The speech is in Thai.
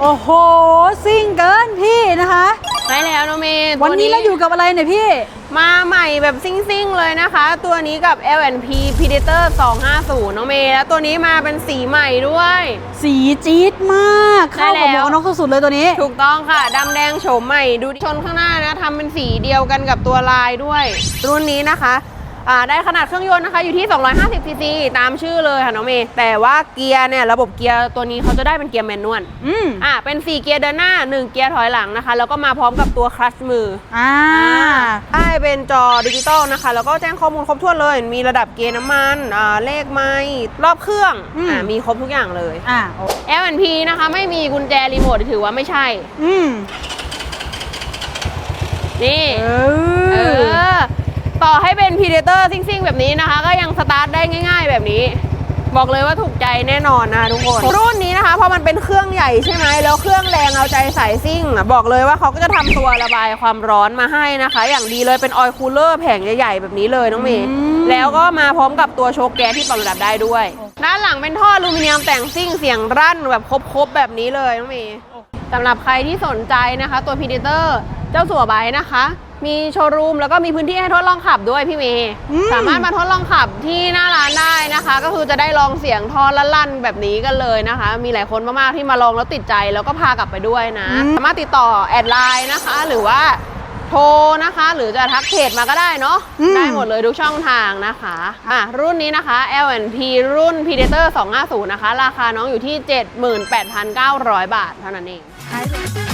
โอ้โหซิ่งเกินพี่นะคะ ใช่แล้วน้องเมย์วันนี้ตัเราอยู่กับอะไรเนี่ยพี่ มาใหม่แบบซิ่งๆเลยนะคะ ตัวนี้กับ L&P Predator 250 น้องเมย์แล้วตัวนี้มาเป็นสีใหม่ด้วย สีจี๊ดมากเข้ากับหมวกกันน็อกสุดๆเลยตัวนี้ ถูกต้องค่ะดำแดงโฉมใหม่ดูที่ชนข้างหน้านะทำเป็นสีเดียวกันกับตัวลายด้วย รุ่นนี้นะคะอ่า ได้ขนาดเครื่องยนต์นะคะอยู่ที่ 250 cc ตามชื่อเลยค่ะน้องเมย์แต่ว่าเกียร์เนี่ยระบบเกียร์ตัวนี้เขาจะได้เป็นเกียร์แมนนวลอืมอ่าเป็น 4 เกียร์เดินหน้า 1 เกียร์ถอยหลังนะคะ แล้วก็มาพร้อมกับตัวคลัตช์มืออ่าได้เป็นจอดิจิตอลนะคะ แล้วก็แจ้งข้อมูลครบถ้วนเลย มีระดับเกียร์น้ำมันอ่าเลขไม้รอบเครื่องอืมอ่ามีครบทุกอย่างเลยอ่าโอ L&P นะคะไม่มีกุญแจรีโมทถือว่าไม่ใช่ อืมนี่เอเอออ ต่อให้เป็น Predator ซิ่งๆ แบบนี้นะคะ ก็ยังสตาร์ทได้ง่าย ๆ แบบนี้ บอกเลยว่าถูกใจแน่นอนนะคะทุกคน รุ่นนี้นะคะเพราะมันเป็นเครื่องใหญ่ใช่ไหมแล้วเครื่องแรงเอาใจใส่ซิ่งอะบอกเลยว่าเขาก็จะทำตัวระบายความร้อนมาให้นะคะ อย่างดีเลยเป็นออยล์คูลเลอร์แผงใหญ่ๆแบบนี้เลยน้องเมย์อืมแล้วก็มาพร้อมกับตัวโชว์แก๊สที่ปรับระดับได้ด้วย ด้านหลังเป็นท่ออลูมิเนียมแต่งซิ่งเสียงรั่นแบบครบๆแบบนี้เลยน้องเมย์สำหรับใครที่สนใจนะคะ ตัว Predator เจ้าสัวไบค์นะคะ มีโชว์รูมแล้วก็มีพื้นที่ให้ทดลองขับด้วยพี่เมย์อืมสามารถมาทดลองขับที่หน้าร้านได้นะคะ ก็คือจะได้ลองเสียงทอลั่นๆแบบนี้กันเลยนะคะ มีหลายคนมากๆที่มาลองแล้วติดใจแล้วก็พากลับไปด้วยนะ สามารถติดต่อแอดไลน์นะคะ หรือว่าโทรนะคะ หรือจะทักเพจมาก็ได้เนาะอืมได้หมดเลยทุกช่องทางนะคะอะรุ่นนี้นะคะ L&P รุ่น Predator 250 นะคะ ราคาน้องอยู่ที่ 78,900 บาทเท่านั้นเองท้ายสุด